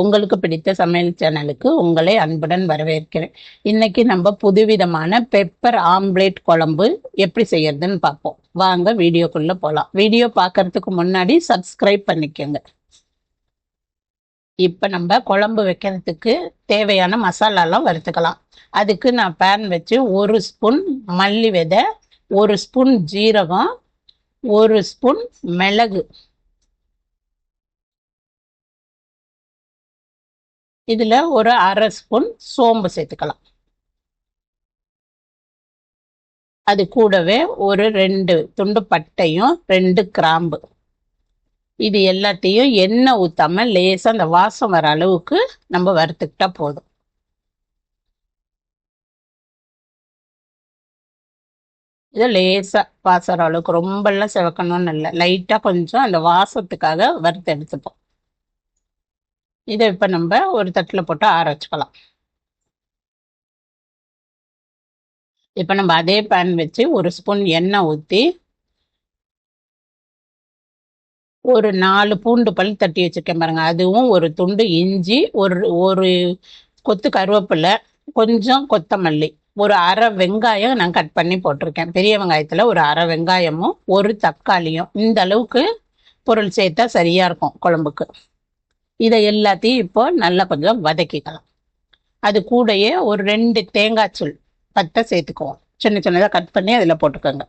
உங்களுக்கு பிடித்த சமையல் சேனலுக்கு உங்களை அன்புடன் வரவேற்கிறேன். இன்னைக்கு நம்ம புதுவிதமான பெப்பர் ஆம்லேட் குழம்பு எப்படி செய்யறதுன்னு பார்ப்போம். வாங்க வீடியோக்குள்ள போகலாம் வீடியோ பார்க்கறதுக்கு முன்னாடி சப்ஸ்கிரைப் பண்ணிக்கோங்க. இப்போ நம்ம குழம்பு வைக்கிறதுக்கு தேவையான மசாலாலாம் வறுத்துக்கலாம். அதுக்கு நான் பேன் வச்சு ஒரு ஸ்பூன் மல்லி விதை ஒரு ஸ்பூன் ஜீரகம் ஒரு ஸ்பூன் மிளகு. இதில் ஒரு அரை ஸ்பூன் சோம்பு சேர்த்துக்கலாம். அது கூடவே ஒரு ரெண்டு துண்டு பட்டையும் ரெண்டு கிராம்பு. இது எல்லாத்தையும் எண்ணெய் ஊற்றாம லேசாக அந்த வாசம் வர அளவுக்கு நம்ம வறுத்துக்கிட்டா போதும். இதை லேசாக வாசம் அளவுக்கு ரொம்பலாம் செவக்கணும்னு இல்லை. லைட்டாக கொஞ்சம் அந்த வாசத்துக்காக வறுத்து எடுத்துப்போம். இதை இப்போ நம்ம ஒரு தட்டில் போட்டு ஆற வச்சுக்கலாம். இப்போ நம்ம அதே பேன் வச்சு ஒரு ஸ்பூன் எண்ணெய் ஊற்றி ஒரு நாலு பூண்டு பல் தட்டி வச்சுருக்கேன் பாருங்க. அதுவும் ஒரு துண்டு இஞ்சி ஒரு ஒரு கொத்து கருவேப்பிலை கொஞ்சம் கொத்தமல்லி ஒரு அரை வெங்காயம் நான் கட் பண்ணி போட்டிருக்கேன். பெரிய வெங்காயத்தில் ஒரு அரை வெங்காயமும் ஒரு தக்காளியும் இந்த அளவுக்கு பொருள் சேர்த்தா சரியாக இருக்கும் குழம்புக்கு. இதை எல்லாத்தையும் இப்போ நல்லா கொஞ்சம் வதக்கிக்கலாம். அது கூடயே ஒரு ரெண்டு தேங்காய் சுள் பட்டை சேர்த்துக்குவோம். சின்ன சின்னதாக கட் பண்ணி அதில் போட்டுக்கோங்க.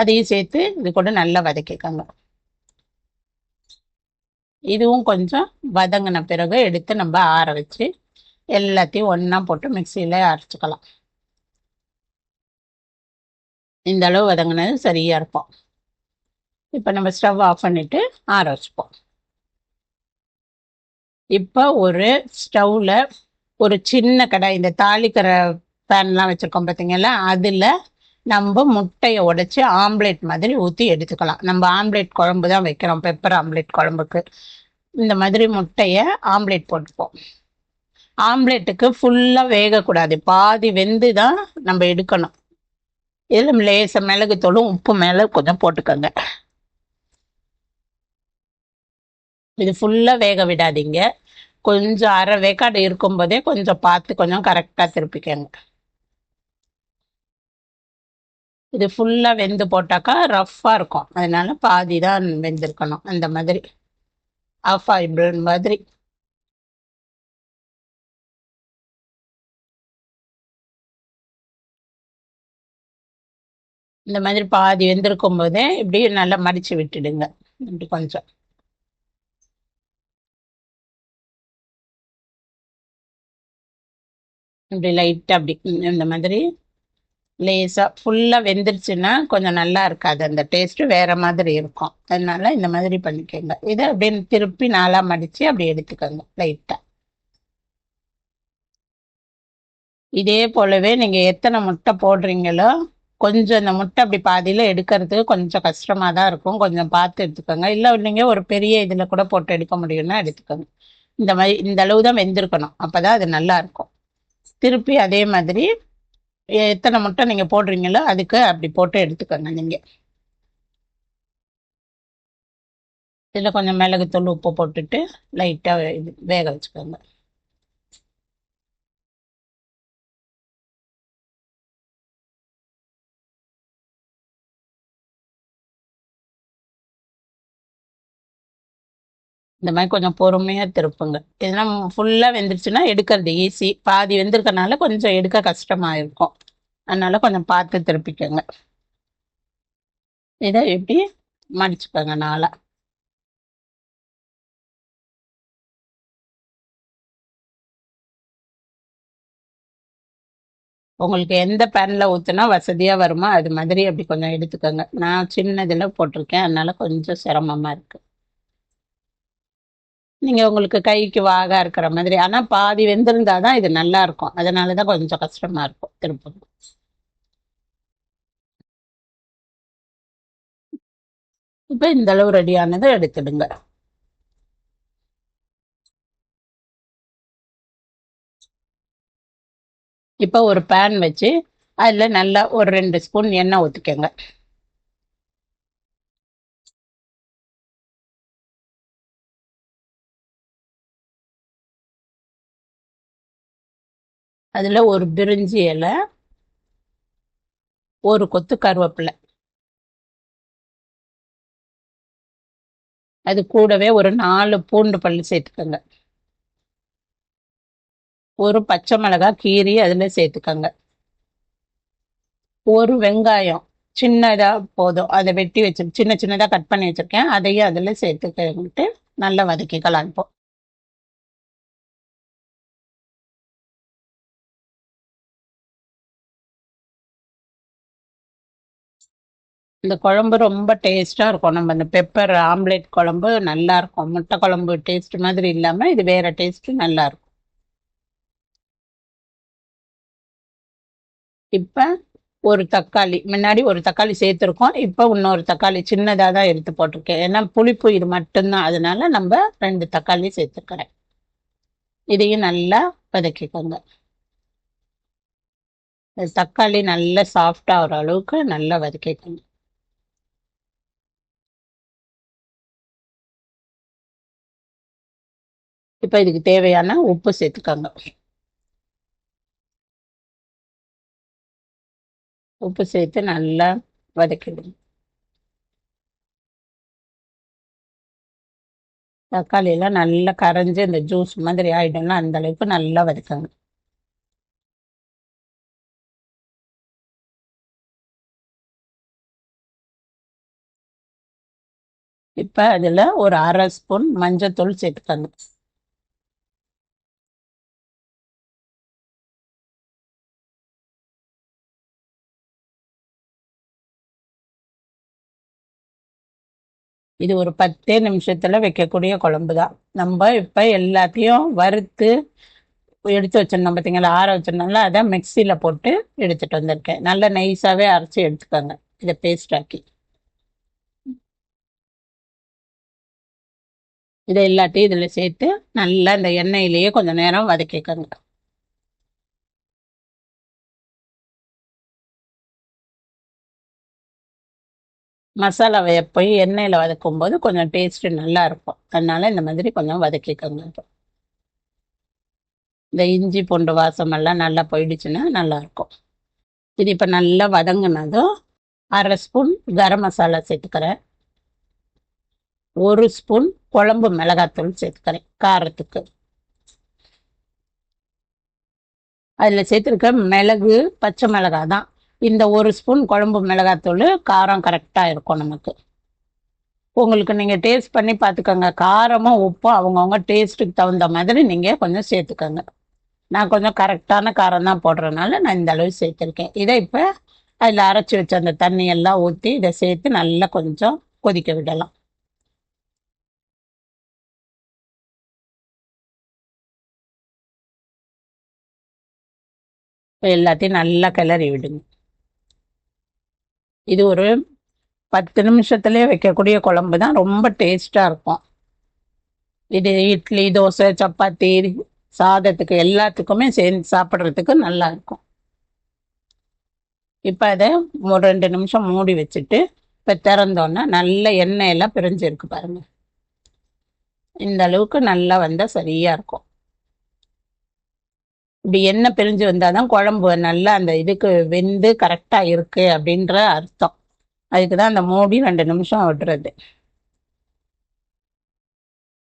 அதையும் சேர்த்து இது கூட நல்லா வதக்கிக்கோங்க. இதுவும் கொஞ்சம் வதங்கின பிறகு எடுத்து நம்ம ஆற வச்சு எல்லாத்தையும் ஒன்றா போட்டு மிக்சியில் அரைச்சிக்கலாம். இந்த அளவு வதங்கினது சரியாக இருக்கும். இப்போ நம்ம ஸ்டவ் ஆஃப் பண்ணிவிட்டு ஆற வச்சுப்போம். இப்போ ஒரு ஸ்டவ்வில் ஒரு சின்ன கடாய் இந்த தாளிக்கிற பேன்லாம் வச்சுருக்கோம் பார்த்தீங்களா அதில் நம்ம முட்டையை உடைச்சி ஆம்லேட் மாதிரி ஊற்றி எடுத்துக்கலாம். நம்ம ஆம்லேட் குழம்பு தான் வைக்கிறோம் பெப்பர் ஆம்லேட் குழம்புக்கு. இந்த மாதிரி முட்டையை ஆம்லேட் போட்டுப்போம். ஆம்லேட்டுக்கு ஃபுல்லாக வேகக்கூடாது. பாதி வெந்து தான் நம்ம எடுக்கணும். இதில் லேச மிளகுத்தூளும் உப்பு மேலே கொஞ்சம் போட்டுக்கோங்க. இது ஃபுல்லாக வேக விடாதீங்க. கொஞ்சம் அரை வேக்காடு இருக்கும்போதே கொஞ்சம் பார்த்து கொஞ்சம் கரெக்டாக திருப்பிக்கங்க. இது ஃபுல்லாக வெந்து போட்டாக்கா ரஃப்பாக இருக்கும். அதனால பாதி தான் வெந்திருக்கணும். அந்த மாதிரி. ஆஃப் ஆயிபிள் மாதிரி. இந்த மாதிரி பாதி வெந்திருக்கும் போதே இப்படி நல்லா மடித்து விட்டுடுங்க. இப்படி கொஞ்சம். இப்படி லைட்டாக அப்படி இந்த மாதிரி லேசாக ஃபுல்லாக வெந்துருச்சுன்னா கொஞ்சம் நல்லா இருக்காது. அந்த டேஸ்ட்டு வேறு மாதிரி இருக்கும். அதனால இந்த மாதிரி பண்ணிக்கோங்க. இதை அப்படியே திருப்பி நாளாக மடித்து அப்படி எடுத்துக்கோங்க லைட்டாக இதே போலவே நீங்கள் எத்தனை முட்டை போடுறீங்களோ கொஞ்சம் இந்த முட்டை அப்படி பாதியில் எடுக்கிறதுக்கு கொஞ்சம் கஷ்டமாக தான் இருக்கும். கொஞ்சம் பார்த்து எடுத்துக்கோங்க. இல்லை நீங்கள் ஒரு பெரிய இதில் கூட போட்டு எடுக்க முடியும்னா எடுத்துக்கோங்க. இந்த மாதிரி இந்த அளவு தான் வெந்திருக்கணும். அப்போ தான் அது நல்லாயிருக்கும் திருப்பி அதே மாதிரி எத்தனை முட்டை நீங்கள் போடுறீங்களோ அதுக்கு அப்படி போட்டு எடுத்துக்கோங்க நீங்கள் இதில் கொஞ்சம் மிளகுத்தூள் உப்பு போட்டுட்டு லைட்டாக இது வேக வச்சுக்கோங்க. இந்த மாதிரி கொஞ்சம் பொறுமையாக திருப்புங்க. இதெல்லாம் ஃபுல்லாக வெந்துருச்சுன்னா எடுக்கிறது ஈஸி பாதி வெந்திருக்கனால கொஞ்சம் எடுக்க கஷ்டமாக இருக்கும். அதனால கொஞ்சம் பார்த்து திருப்பிக்கோங்க. இதை எப்படி மடிச்சுக்கோங்க நாளாக உங்களுக்கு எந்த பேனில் ஊற்றுனா வசதியாக வருமோ அது மாதிரி அப்படி கொஞ்சம் எடுத்துக்கோங்க. நான் சின்னதில் போட்டிருக்கேன். அதனால் கொஞ்சம் சிரமமாக இருக்குது நீங்கள் உங்களுக்கு கைக்கு வாகா இருக்கிற மாதிரி. ஆனால் பாதி வெந்திருந்தா தான் இது நல்லா இருக்கும். அதனால தான் கொஞ்சம் கஷ்டமாக இருக்கும் திருப்பம் இப்போ இந்த அளவு ரெடியானதை எடுத்துடுங்க. இப்போ ஒரு பேன் வச்சு அதில் நல்லா ஒரு ரெண்டு ஸ்பூன் எண்ணெய் ஊற்றிக்கோங்க அதில் ஒரு பிரிஞ்சி இலை ஒரு கொத்து கருவேப்பிலை. அது கூடவே ஒரு நாலு பூண்டு பல்லு சேர்த்துக்கோங்க. ஒரு பச்சை மிளகாய் கீரி அதில் சேர்த்துக்கோங்க. ஒரு வெங்காயம் சின்னதாக போதும். அதை வெட்டி வச்சு சின்ன சின்னதாக கட் பண்ணி வச்சுருக்கேன். அதையும் அதில் சேர்த்துக்கிட்டு நல்லா வதக்கிக்கலாம் இப்போ இந்த குழம்பு ரொம்ப டேஸ்ட்டாக இருக்கும். நம்ம இந்த பெப்பர் ஆம்லேட் குழம்பு நல்லா இருக்கும் முட்டை குழம்பு டேஸ்ட் மாதிரி இல்லாமல் இது வேற டேஸ்ட்டு நல்லா இருக்கும் இப்போ ஒரு தக்காளி முன்னாடி ஒரு தக்காளி சேர்த்துருக்கோம். இப்போ இன்னொரு தக்காளி சின்னதாக தான் எடுத்து போட்டிருக்கேன். ஏன்னா புளிப்பு இது மட்டும்தான். அதனால நம்ம ரெண்டு தக்காளி சேர்த்துக்கிறேன். இதையும் நல்லா வதக்கிக்கோங்க. தக்காளி நல்லா சாஃப்டாக அளவுக்கு நல்லா வதக்கிக்கோங்க. இப்போ இதுக்கு தேவையான உப்பு சேர்த்துக்கோங்க. உப்பு சேர்த்து நல்லா வதக்கிடுங்க. தக்காளி எல்லாம் நல்லா கரைஞ்சி இந்த ஜூஸ் மாதிரி ஆயிடும்னா அந்த அளவுக்கு நல்லா வதக்குங்க. இப்போ அதில் ஒரு அரை ஸ்பூன் மஞ்சள் தூள் சேர்த்துக்கங்க. இது ஒரு பத்தே நிமிஷத்தில் வைக்கக்கூடிய குழம்பு தான் நம்ம இப்போ எல்லாத்தையும் வறுத்து எடுத்து வச்சிருந்தோம் பார்த்தீங்களா ஆற வச்சிருந்தோம்ல அதை மிக்சியில் போட்டு எடுத்துகிட்டு வந்திருக்கேன். நல்லா நைஸாகவே அரைச்சி எடுத்துக்கோங்க. இதை பேஸ்ட் ஆக்கி. இதை எல்லாத்தையும் இதில் சேர்த்து நல்லா இந்த எண்ணெயிலேயே கொஞ்சம் நேரம் வதக்கிக்கோங்க. மசாலாவை போய் எண்ணெயில் வதக்கும் போது கொஞ்சம் டேஸ்ட்டு நல்லா இருக்கும் இந்த மாதிரி கொஞ்சம் வதக்கிக்கோங்க. இந்த இஞ்சி பூண்டு வாசமெல்லாம் நல்லா போயிடுச்சுன்னா நல்லாயிருக்கும். இது இப்போ நல்லா வதங்கினதும் அரை ஸ்பூன் கரம் மசாலா சேர்த்துக்கிறேன். ஒரு ஸ்பூன் குழம்பு மிளகாத்தூள் சேர்த்துக்கிறேன் காரத்துக்கு. அதில் சேர்த்துருக்க மிளகு பச்சை மிளகா தான் இந்த ஒரு ஸ்பூன் குழம்பு மிளகாத்தூள் காரம் கரெக்டாக இருக்கும் நமக்கு. உங்களுக்கு நீங்கள் டேஸ்ட் பண்ணி பார்த்துக்கோங்க காரமும் உப்பும் அவங்கவுங்க டேஸ்ட்டுக்கு தகுந்த மாதிரி நீங்கள் கொஞ்சம் சேர்த்துக்கோங்க. நான் கொஞ்சம் கரெக்டான காரம் தான் போடுறதுனால நான் இந்த அளவு சேர்த்துருக்கேன். இதை இப்போ அதில் அரைச்சி வச்ச அந்த தண்ணியெல்லாம் ஊற்றி இதை சேர்த்து நல்லா கொஞ்சம் கொதிக்க விடலாம். எல்லாத்தையும் நல்லா கிளறி விடுங்க. இது ஒரு பத்து நிமிஷத்துலேயே வைக்கக்கூடிய குழம்பு தான் ரொம்ப டேஸ்ட்டாக இருக்கும். இது இட்லி தோசை சப்பாத்தி சாதத்துக்கு எல்லாத்துக்குமே சேர்ந்து சாப்பிட்றதுக்கு நல்லா இருக்கும். இப்போ அதை ஒரு ரெண்டு நிமிஷம் மூடி வச்சுட்டு இப்போ திறந்தோன்னா நல்ல எண்ணெயெல்லாம் பிரிஞ்சிருக்கு பாருங்கள் இந்த அளவுக்கு நல்லா வந்தால் சரியாக இருக்கும். இப்படி எண்ணெய் பிரிஞ்சு வந்தாதான் குழம்பு நல்லா அந்த இதுக்கு வெந்து கரெக்டாக இருக்கு அப்படின்ற அர்த்தம். அதுக்கு தான் அந்த மூடி ரெண்டு நிமிஷம் விடுறது.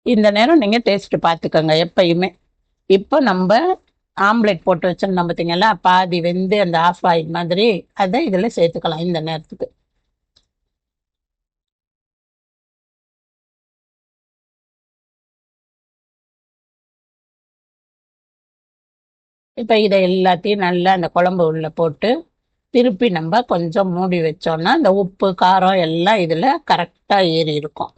இந்த நேரம் நீங்கள் டேஸ்ட் பார்த்துக்கோங்க எப்பயுமே. இப்போ நம்ம ஆம்லெட் போட்டு வச்சிருந்தோம் பார்த்தீங்களா பாதி வெந்து அந்த ஆஃப் ஆயில் மாதிரி அதை இதில் சேர்த்துக்கலாம் இந்த நேரத்துக்கு. இப்போ இதை எல்லாத்தையும் நல்லா அந்த குழம்பு உள்ள போட்டு திருப்பி நம்ம கொஞ்சம் மூடி வச்சோம்னா இந்த உப்பு காரம் எல்லாம் இதில் கரெக்டாக ஏறி இருக்கும்.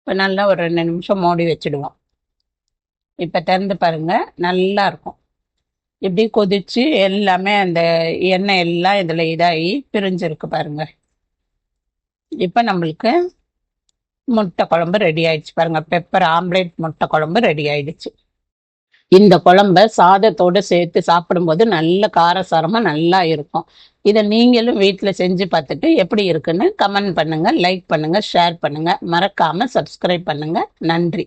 இப்போ நல்லா ஒரு ரெண்டு நிமிஷம் மூடி வச்சுடுவோம். இப்போ திறந்து பாருங்க நல்லா இருக்கும். இப்படி கொதிச்சு எல்லாமே அந்த எண்ணெய் எல்லாம் இதில் இதாகி பிரிஞ்சிருக்கு பாருங்க. இப்போ நம்மளுக்கு முட்டை குழம்பு ரெடி ஆயிடுச்சு. பாருங்க பெப்பர் ஆம்லேட் முட்டை குழம்பு ரெடி ஆயிடுச்சு. இந்த குழம்ப சாதத்தோடு சேர்த்து சாப்பிடும்போது நல்ல காரசாரமாக நல்லா இருக்கும். இதை நீங்களும் வீட்டில் செஞ்சு பார்த்துட்டு எப்படி இருக்குன்னு கமெண்ட் பண்ணுங்கள் லைக் பண்ணுங்கள் ஷேர் பண்ணுங்கள் மறக்காமல் சப்ஸ்கிரைப் பண்ணுங்கள் நன்றி.